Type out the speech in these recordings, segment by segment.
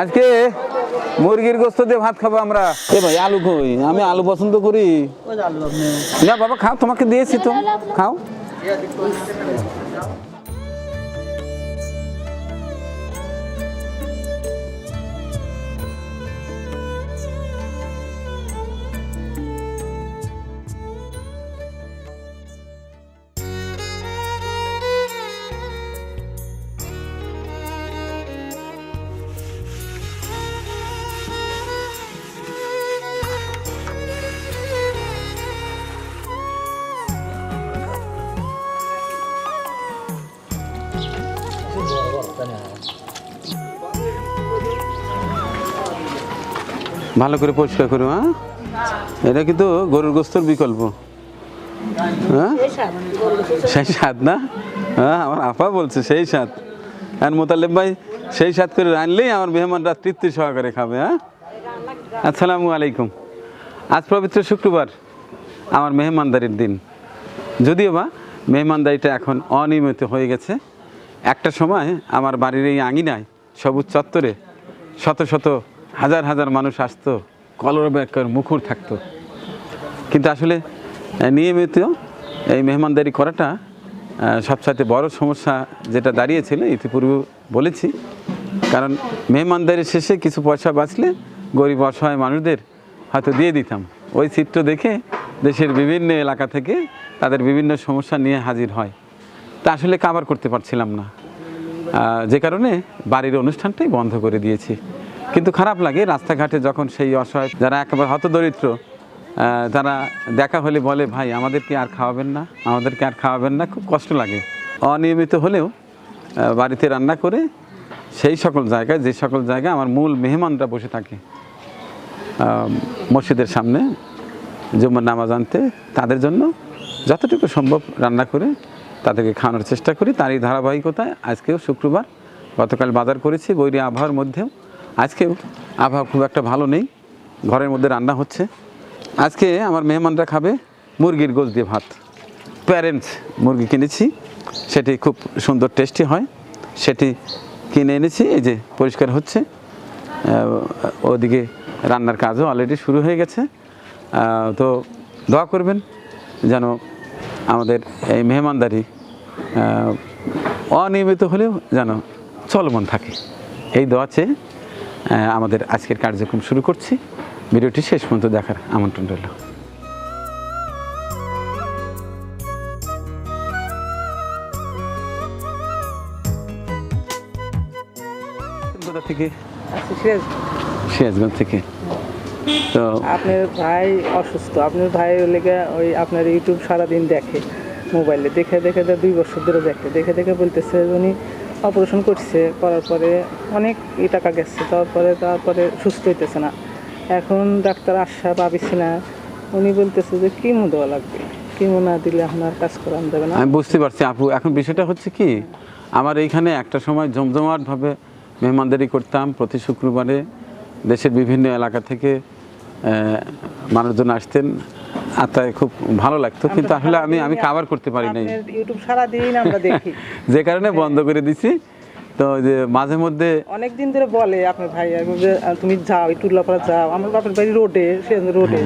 আজকে মুরগির গোস্ত দিয়ে ভাত খাব আমরা। এ ভাই আলু কই? আমি আলু পছন্দ করি। না বাবা খাও তোমাকে দিয়েছি তো। খাও। ভালো করে পরিষ্কার করো হ্যাঁ? এটা কিন্তু গরুর গোস্তর বিকল্প। হ্যাঁ? সেই স্বাদ না? হ্যাঁ আমার আপা বলছে সেই স্বাদ। আর মোতালেব ভাই সেই স্বাদ করে রানলেই আমার মেহমানরা তৃপ্তি সহকারে খাবে হ্যাঁ? আসসালামু আলাইকুম। আজ পবিত্র শুক্রবার, আমার মেহমানদারির দিন। যদিও বা মেহমানদারিটা এখন অনিয়মিত হয়ে গেছে, একটা সময় আমার বাড়ির এই আঙিনায় সবুজ চত্বরে শত শত হাজার হাজার মানুষ আসতো কলরবেকর মুখর থাকতো। কিন্তু আসলে নিয়মিত এই মেহমানদারি করাটা সবচাইতে বড় সমস্যা যেটা দাঁড়িয়েছিল, ইতিপূর্বে বলেছি। কারণ মেহমানদারির শেষে কিছু পয়সা বাঁচলে গরিব অসহায় মানুষদের হয়তো দিয়ে দিতাম। ওই চিত্র দেখে দেশের বিভিন্ন এলাকা থেকে তাদের বিভিন্ন সমস্যা নিয়ে হাজির হয়। তা আসলে কাবার করতে পারছিলাম না। যে কারণে বাড়ির অনুষ্ঠানটাই বন্ধ করে দিয়েছি। কিন্তু খারাপ লাগে রাস্তাঘাটে যখন সেই অসহায়, যারা একেবারে হতদরিদ্র তারা দেখা হলে বলে, ভাই, আমাদেরকে আর খাওয়াবেন না, আমাদেরকে আর খাওয়াবেন না। খুব কষ্ট লাগে। অনিয়মিত হলেও বাড়িতে রান্না করে সেই সকল জায়গায়, যে সকল জায়গায় আমার মূল মেহমানরা বসে থাকে মসজিদের সামনে জুম্মার নামাজ আনতে, তাদের জন্য যতটুকু সম্ভব রান্না করে তাদেরকে খাওয়ানোর চেষ্টা করি। তারই ধারাবাহিকতায় আজকেও শুক্রবার গতকাল বাজার করেছি, বৈরী আবহাওয়ার মধ্যেও। আজকেও আবহাওয়া খুব একটা ভালো নেই, ঘরের মধ্যে রান্না হচ্ছে। আজকে আমার মেহমানরা খাবে মুরগির গোশ দিয়ে ভাত। প্যারেন্টস মুরগি কিনেছি, সেটি খুব সুন্দর টেস্টি হয়। সেটি কিনে এনেছি, এই যে পরিষ্কার হচ্ছে। ওদিকে রান্নার কাজও অলরেডি শুরু হয়ে গেছে। তো দোয়া করবেন যেন আমাদের এই মেহমানদারি অনিয়মিত হলেও যেন চলমান থাকে। এই দোয়া চেয়ে আমাদের আজকের কার্যক্রম শুরু করছি। ভিডিওটি শেষ পর্যন্ত দেখার আমন্ত্রণ রইল। কোথা থেকে? আচ্ছা সিরাজগঞ্জ থেকে। তো আপনার ভাই অসুস্থ। আপনার ভাই লেগে ওই আপনার ইউটিউব সারাদিন দেখে মোবাইলে। দেখে দেখে দুই বছর ধরে দেখে। দেখে দেখে বলতেছে উনি অপারেশন করছে, করার পরে অনেক ই টাকা গেছে, তারপরে তারপরে সুস্থ হইতেছে না। এখন ডাক্তার আশা পাবিছি না, উনি বলতেছে যে কিমো দেওয়া লাগবে? কিমো না দিলে আর কাজ করানো যাবে না। আমি বুঝতে পারছি আপু, এখন বিষয়টা হচ্ছে কি, আমার এইখানে একটা সময় জমজমাটভাবে মেহমানদারি করতাম প্রতি শুক্রবারে দেশের বিভিন্ন এলাকা থেকে মানুষজন আসতেন। আত্মায় খুব ভালো লাগতো কিন্তু আসলে আমি আমি কাভার করতে পারি নাই। আপনার ইউটিউব সারাদিন আমরা দেখি। যে কারণে বন্ধ করে দিছি। তো যে মাঝে মধ্যে অনেক দিন ধরে বলে আপনার ভাই যে তুমি যাও একটু উল্লাপাড়া যাও। আমার বাপের বাড়ি রোডে সে রোডে।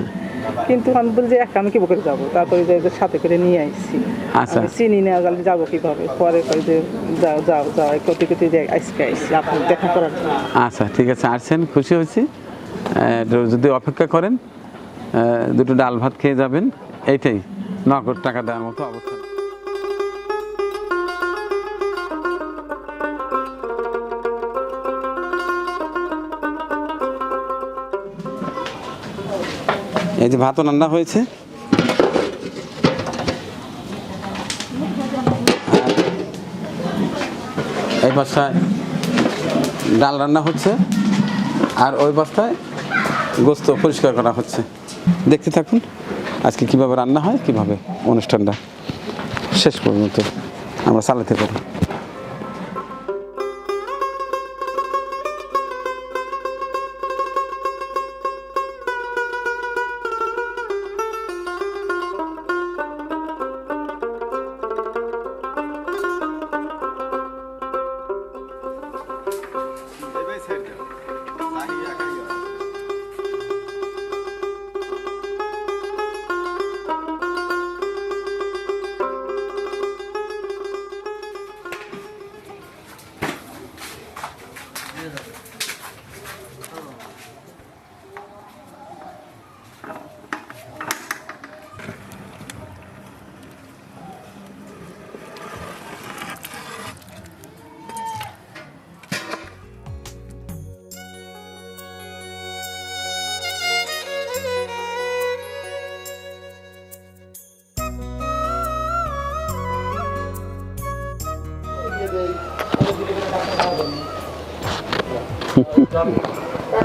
কিন্তু আমি বলি যে একা আমি কি করে যাব? তারপরে যে সাথে করে নিয়ে আসছি আচ্ছা। চিনি না তাহলে যাব কীভাবে? পরে কই যে যাও যাও যাও। কত কত যে আজকে আইসি আপনি দেখা করার আচ্ছা ঠিক আছে আসছেন খুশি হয়েছি। যদি অপেক্ষা করেন। দুটো ডাল ভাত খেয়ে যাবেন। এইটাই নগদ টাকা দেওয়ার মতো অবস্থা। এই যে ভাতও রান্না হয়েছে। এই বাসায় ডাল রান্না হচ্ছে। আর ওই বস্তায় গোস্ত পরিষ্কার করা হচ্ছে। দেখতে থাকুন। আজকে কীভাবে রান্না হয় কীভাবে অনুষ্ঠানটা শেষ পর্যন্ত আমরা চালাতে পারি।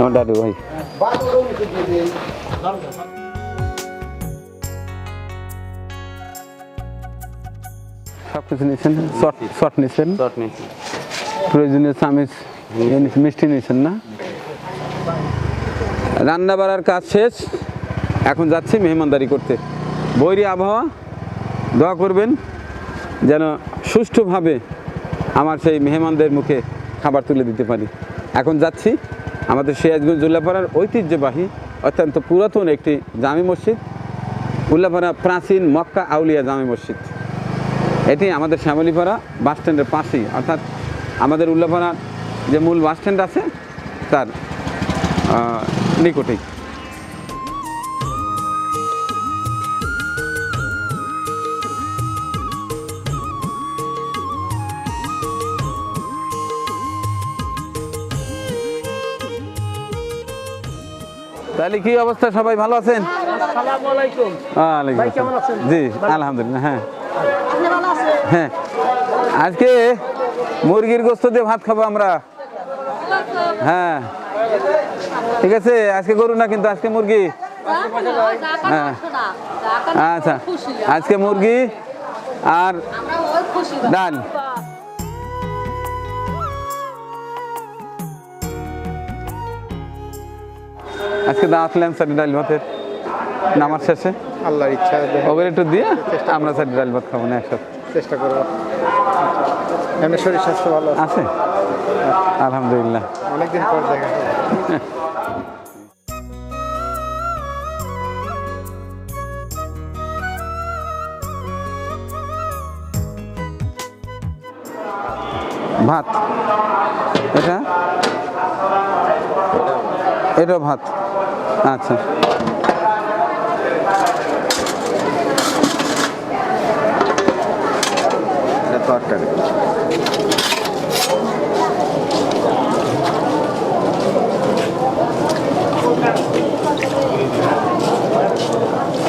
আমার দাদু ভাই। সব কিছু নিয়েছেন শর্ট শর্ট নিয়েছেন প্রয়োজনীয় চামিচ মিষ্টি নিয়েছেন না? রান্না বাড়ার কাজ শেষ। এখন যাচ্ছি মেহমানদারি করতে। বৈরী আবহাওয়া দোয়া করবেন যেন সুষ্ঠুভাবে আমার সেই মেহমানদের মুখে খাবার তুলে দিতে পারি। এখন যাচ্ছি আমাদের সিরাজগঞ্জ উল্লাপাড়ার ঐতিহ্যবাহী, অত্যন্ত পুরাতন একটি জামি মসজিদ, উল্লাপাড়া প্রাচীন মক্কা আউলিয়া জামি মসজিদ। এটি আমাদের শ্যামলীপাড়া বাস স্ট্যান্ডের পাশেই, অর্থাৎ আমাদের উল্লাপাড়ার যে মূল বাস স্ট্যান্ড আছে, তার নিকটেই। তাহলে কি অবস্থা? সবাই ভালো আছেন? জি আলহামদুলিল্লাহ হ্যাঁ। হ্যাঁ। আজকে মুরগির গোস্ত দিয়ে ভাত খাব আমরা। হ্যাঁ। ঠিক আছে আজকে গরু না কিন্তু আজকে মুরগি? হ্যাঁ। আচ্ছা। আজকে মুরগি আর ডাল। আজকে দাঁত লেন সারি ডাল ভাতের নামার শেষে। আল্লাহর ইচ্ছা ওগুলো একটু দিয়ে আমরা সারি ডাল ভাত খাব না একসাথে। চেষ্টা করব। এমনি শরীর স্বাস্থ্য ভালো আছে? আছে। আলহামদুলিল্লাহ। অনেকদিন পর দেখা ভাত। এটা? এটা ভাত। আচ্ছা। তরকারি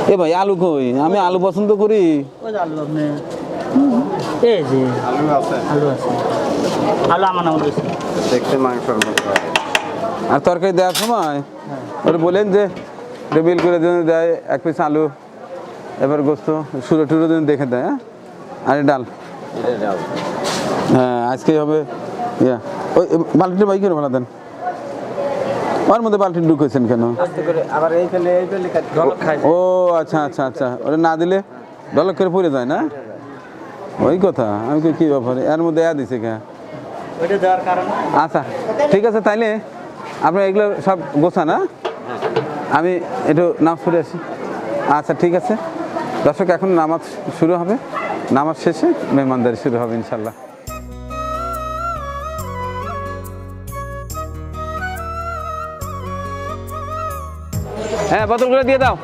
এ ভাই আলু কই? আমি আলু পছন্দ করি। আলু আপনি। এই যে। আলু আছে। আলু আছে। আলু আমার নাম দেখতে মাংসের মতো আর তরকারি দেওয়ার সময়? ওরা বলেন যে টেবিল করে জন্য দেয় এক পিস আলু এবার গোস্ত সুরো টুরো জন্য দেখে দেয় হ্যাঁ? আর ডাল। হ্যাঁ আজকে হবে ইয়া। ওই বালতিটা বাই করে ভালো দেন ওর মধ্যে বালতি ঢুকেছেন কেন? ও আচ্ছা আচ্ছা আচ্ছা। ওটা না দিলে ডলক করে পড়ে যায় না? ওই কথা আমি কি ব্যাপার? এর মধ্যে এয়া দিছে কে? ওইটা দেওয়ার কারণে? আচ্ছা ঠিক আছে তাইলে আপনার এগুলো সব গোছা না আমি একটু নাম পড়ে আসি। আচ্ছা ঠিক আছে। দর্শক, এখন নামাজ শুরু হবে। নামাজ শেষে মেহমানদারি শুরু হবে ইনশাল্লাহ হ্যাঁ বদল করে দিয়ে দাও।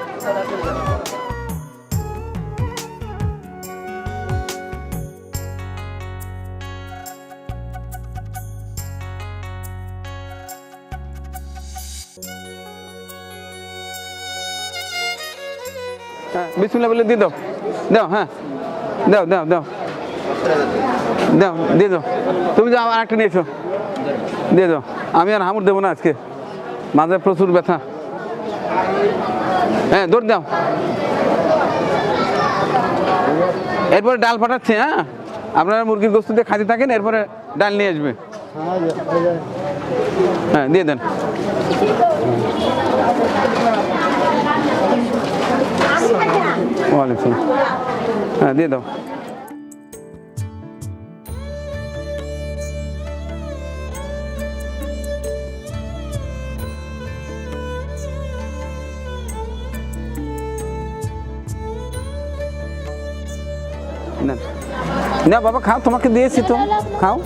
বিসমিল্লাহ বলে দিয়ে দাও। দাও হ্যাঁ। দাও দাও দাও। দাও, দিয়ে দাও। তুমি যাও আমার একটা নিয়েছো। দিয়ে দাও। আমি আর হামুর দেবো না আজকে। মাঝে প্রচুর ব্যথা। হ্যাঁ দৌড় দাও। এরপরে ডাল পাঠাচ্ছি হ্যাঁ। আপনারা মুরগির গোস্ত দিয়ে খাতে থাকেন, এরপরে ডাল নিয়ে আসবে। হ্যাঁ দিয়ে দেন। वाले हाँ दे दो ना बाबा खाओ तुम्हारे देसी तो खाओ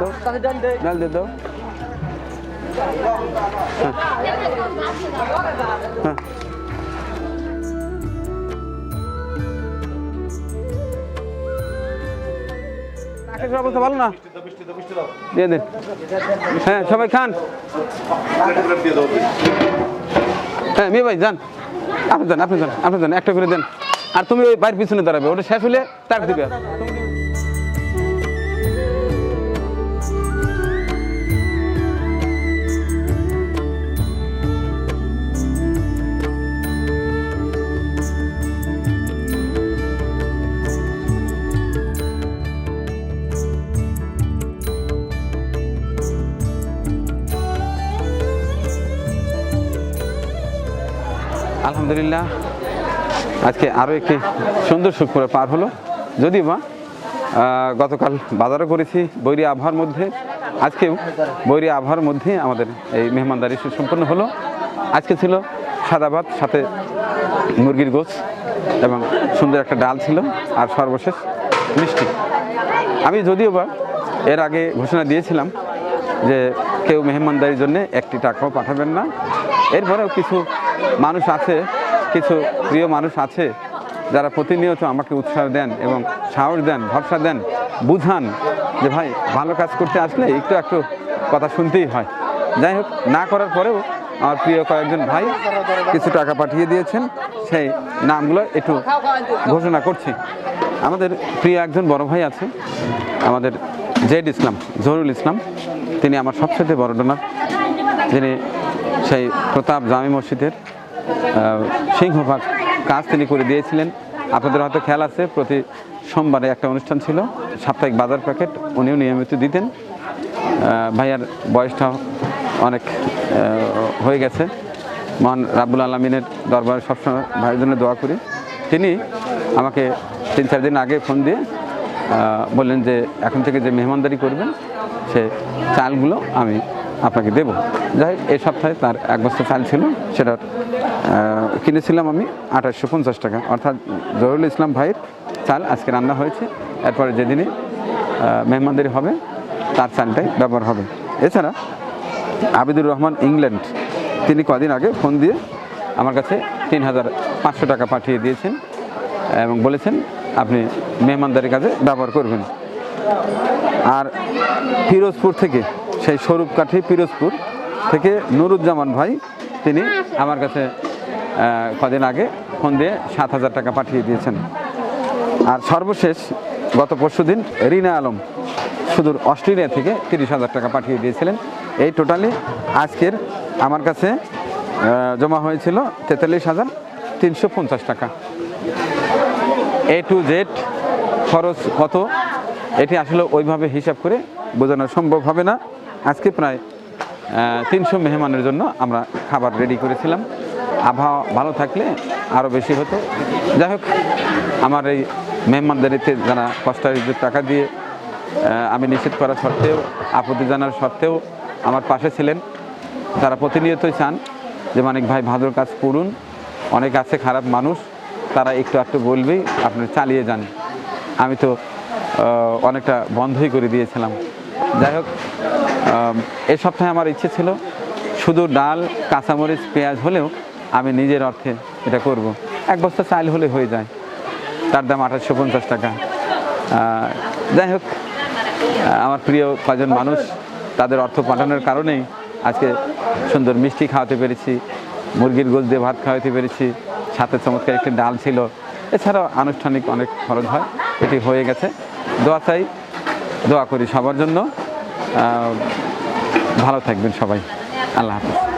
দাও ডাল দিয়ে দাও। হ্যাঁ। হ্যাঁ। অবস্থা ভালো না? দিয়ে দিন হ্যাঁ সবাই খান। হ্যাঁ মেয়ে ভাই যান। আপনি যান আপনি যান আপনি যান। একটা করে দেন। আর তুমি ওই বাইরের পিছনে দাঁড়াবে ওটা শেষ হলে তাক দিবে। আলহামদুলিল্লাহ। আজকে আরও একটি সুন্দর শুক্র পার হলো। যদিও বা গতকাল বাজারও করেছি বৈরী আবহাওয়ার মধ্যে। আজকেও বৈরী আবহাওয়ার মধ্যে আমাদের এই মেহমানদারি সুসম্পন্ন হলো। আজকে ছিল সাদা ভাত, সাথে মুরগির গোছ এবং সুন্দর একটা ডাল ছিল আর সর্বশেষ মিষ্টি। আমি যদিও বা এর আগে ঘোষণা দিয়েছিলাম যে কেউ মেহমানদারির জন্য একটি টাকাও পাঠাবেন না। এরপরেও কিছু মানুষ আছে, কিছু প্রিয় মানুষ আছে, যারা প্রতিনিয়ত আমাকে উৎসাহ দেন এবং সাহস দেন, ভরসা দেন, বুঝান যে ভাই, ভালো কাজ করতে আসলে একটু একটু কথা শুনতেই হয়। যাই হোক, না করার পরেও আমার প্রিয় কয়েকজন ভাই কিছু টাকা পাঠিয়ে দিয়েছেন, সেই নামগুলো একটু ঘোষণা করছি। আমাদের প্রিয় একজন বড় ভাই আছে, আমাদের জেড ইসলাম, জহুরুল ইসলাম। তিনি আমার সবচেয়ে বড় ডোনার যিনি সেই প্রতাপ জামি মসজিদের সিংহভাগ কাজ তিনি করে দিয়েছিলেন। আপনাদের হয়তো খেয়াল আছে প্রতি সোমবারে একটা অনুষ্ঠান ছিল সাপ্তাহিক বাজার প্যাকেট উনিও নিয়মিত দিতেন। ভাইয়ার বয়সটা অনেক হয়ে গেছে। মহান রাব্বুল আলমিনের দরবারে সবসময় ভাইয়ের জন্য দোয়া করি। তিনি আমাকে তিন চার দিন আগে ফোন দিয়ে বললেন যে এখন থেকে যে মেহমানদারি করবেন সে চালগুলো আমি আপনাকে দেব। যাই এই সপ্তাহে তার এক বস্তা চাল ছিল সেটা আহ, কিনেছিলাম আমি আঠাশশো পঞ্চাশ টাকা। অর্থাৎ জহুরুল ইসলাম ভাইয়ের চাল আজকে রান্না হয়েছে। এরপরে যেদিনই আহ, মেহমানদারি হবে তার চালটাই ব্যবহার হবে। এছাড়া আবিদুর রহমান ইংল্যান্ড তিনি কদিন আগে ফোন দিয়ে আমার কাছে তিন হাজার পাঁচশো টাকা পাঠিয়ে দিয়েছেন এবং বলেছেন আপনি মেহমানদারির কাজে ব্যবহার করবেন। আর ফিরোজপুর থেকে সেই স্বরূপকাঠি ফিরোজপুর থেকে নুরুজ্জামান ভাই তিনি আমার কাছে কদিন আগে ফোন দিয়ে সাত হাজার টাকা পাঠিয়ে দিয়েছেন। আর সর্বশেষ গত পরশু দিন রিনা আলম সুদূর অস্ট্রেলিয়া থেকে তিরিশ হাজার টাকা পাঠিয়ে দিয়েছিলেন। এই টোটালি আজকের আমার কাছে জমা হয়েছিল তেতাল্লিশ হাজার তিনশো পঞ্চাশ টাকা। এ টু জেড খরচ কত, এটি আসলে ওইভাবে হিসাব করে বোঝানো সম্ভব হবে না। আজকে প্রায় তিনশো মেহমানের জন্য আমরা খাবার রেডি করেছিলাম। আবহাওয়া ভালো থাকলে আরও বেশি হতো। যাই হোক, আমার এই মেহমানদারিতে যারা কষ্টার্জিত টাকা দিয়ে আমি নিষেধ করা সত্ত্বেও, আপত্তি জানার সত্ত্বেও আমার পাশে ছিলেন। তারা প্রতিনিয়তই চান যে মানিক ভাই ভাদুর কাজ করুন, অনেক আছে খারাপ মানুষ, তারা একটু একটু বলবেই, আপনি চালিয়ে যান। আমি তো অনেকটা বন্ধই করে দিয়েছিলাম। যাই হোক এ সপ্তাহে আমার ইচ্ছে ছিল শুধু ডাল, কাঁচামরিচ, পেঁয়াজ হলেও আমি নিজের অর্থে এটা করব। এক বস্তা চাল হলে হয়ে যায়। তার দাম আঠাশশো পঞ্চাশ টাকা। যাই হোক আমার প্রিয় কজন মানুষ, তাদের অর্থ পাঠানোর কারণেই আজকে সুন্দর মিষ্টি খাওয়াতে পেরেছি, মুরগির গোল দিয়ে ভাত খাওয়াতে পেরেছি, সাথে চমৎকার একটি ডাল ছিল। এছাড়াও আনুষ্ঠানিক অনেক খরচ হয়, এটি হয়ে গেছে। দোয়া চাই, দোয়া করি সবার জন্য। ভালো থাকবেন সবাই। আল্লাহ হাফিজ।